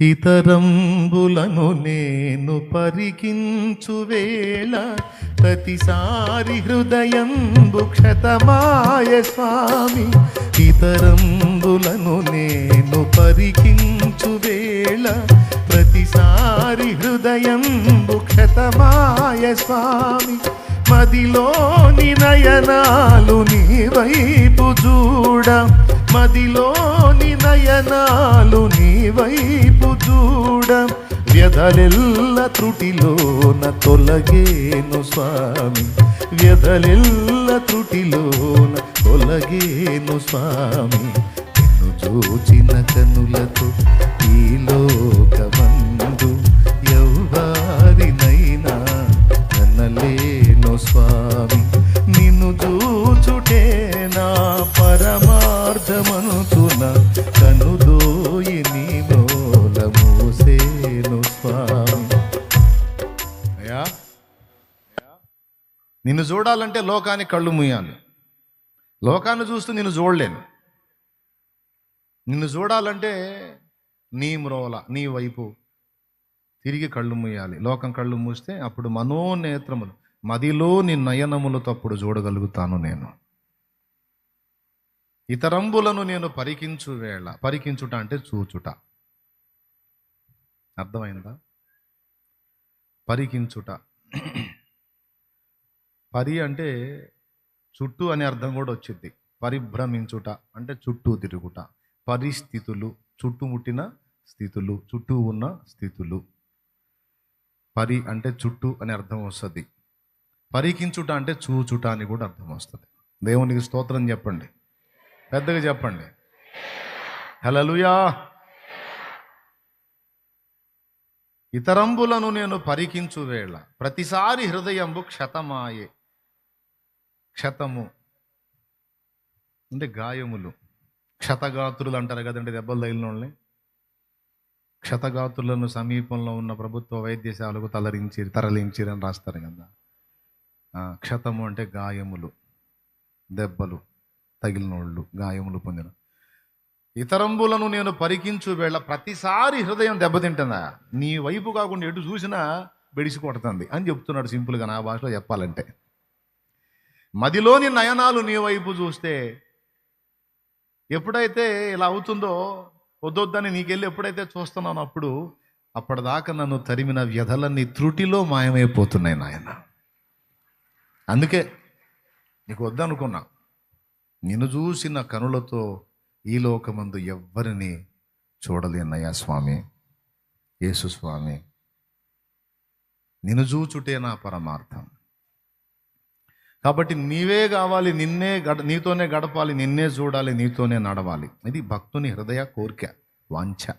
ఇతరంబులను నేను పరికించు వేళ ప్రతిసారి హృదయం క్షతమాయ స్వామి. ఇతరంబులను నేను పరికించు వేళ ప్రతిసారి హృదయం క్షతమాయ స్వామి. మదిలోని నయనాలు నీ వైపు చూడ. మదిలోని నయనాలు నీ వైపు చూడ వ్యధలెల్ల త్రుటిలోన తొలగేను స్వామి. వ్యధలెల్ల త్రుటిలోన తొలగేను స్వామి. నిన్ను చూచిన కనులతో ఈ లోకమందు పరమార్థమనుతున కనుదోయి నీ మూల మూసేను స్వామి. అయ్యా. నిన్ను చూడాలంటే లోకానికి కళ్ళు మూయాలి. లోకాన్ని చూస్తూ నిన్ను చూడలేను. నిన్ను చూడాలంటే నీ మ్రోల నీ వైపు తిరిగి కళ్ళు మూయాలి. లోకం కళ్ళు మూస్తే అప్పుడు మనోనేత్రములు మదిలో నీ నయనములతో అప్పుడు చూడగలుగుతాను నేను. ఇతరంబులను నేను పరికించు వేళ పరికించుట అంటే చూచుట. అర్థమైందా? పరికించుట. పరి అంటే చుట్టూ అనే అర్థం కూడా వచ్చింది పరిభ్రమించుట అంటే చుట్టూ తిరుగుట. పరిస్థితులు చుట్టుముట్టిన స్థితులు చుట్టూ ఉన్న స్థితులు. పరి అంటే చుట్టూ అని అర్థం వస్తుంది. పరికించుట అంటే చూచుట అని కూడా అర్థం వస్తుంది. దేవునికి స్తోత్రం చెప్పండి. పెద్దగా చెప్పండి. హలలుయా ఇతరంబులను నేను పరికించు వేళ ప్రతిసారి హృదయంబు క్షతమాయే. క్షతము అంటే గాయములు. క్షతగాత్రులు అంటారు కదండి దెబ్బలు తగిలిన వాళ్ళని క్షతగాత్రులను సమీపంలో ఉన్న ప్రభుత్వ వైద్యశాలకు తలరించి తరలించిరని రాస్తారు కదా. క్షతము అంటే గాయములు దెబ్బలు. తగిలినోళ్ళు గాయములు పొందిన. ఇతరంబులను నేను పరికించు వేళ ప్రతిసారి హృదయం దెబ్బతింటుందా. నీ వైపు కాకుండా ఎటు చూసినా బెడిసి కొడుతుంది అని చెప్తున్నాడు సింపుల్గా నా భాషలో చెప్పాలంటే. మదిలోని నయనాలు నీ వైపు చూస్తే ఎప్పుడైతే ఇలా అవుతుందో వద్దొద్దని నీకెళ్ళి ఎప్పుడైతే చూస్తున్నాను అప్పుడు అప్పటిదాకా నన్ను తరిమిన వ్యధలన్నీ త్రుటిలో మాయమైపోతున్నాయి నాయన. అందుకే నీకు వద్దనుకున్నా. నిన్ను చూసిన కనులతో ఈ లోకమందు ఎవ్వరిని చూడలేనయ్యా స్వామి. యేసు స్వామి నిన్ను చూచుటే నా పరమార్థం. కాబట్టి నీవే కావాలి నిన్నే గడ నీతోనే గడపాలి నిన్నే చూడాలి నీతోనే నడవాలి. ఇది భక్తుని హృదయ కోరిక వాంఛ.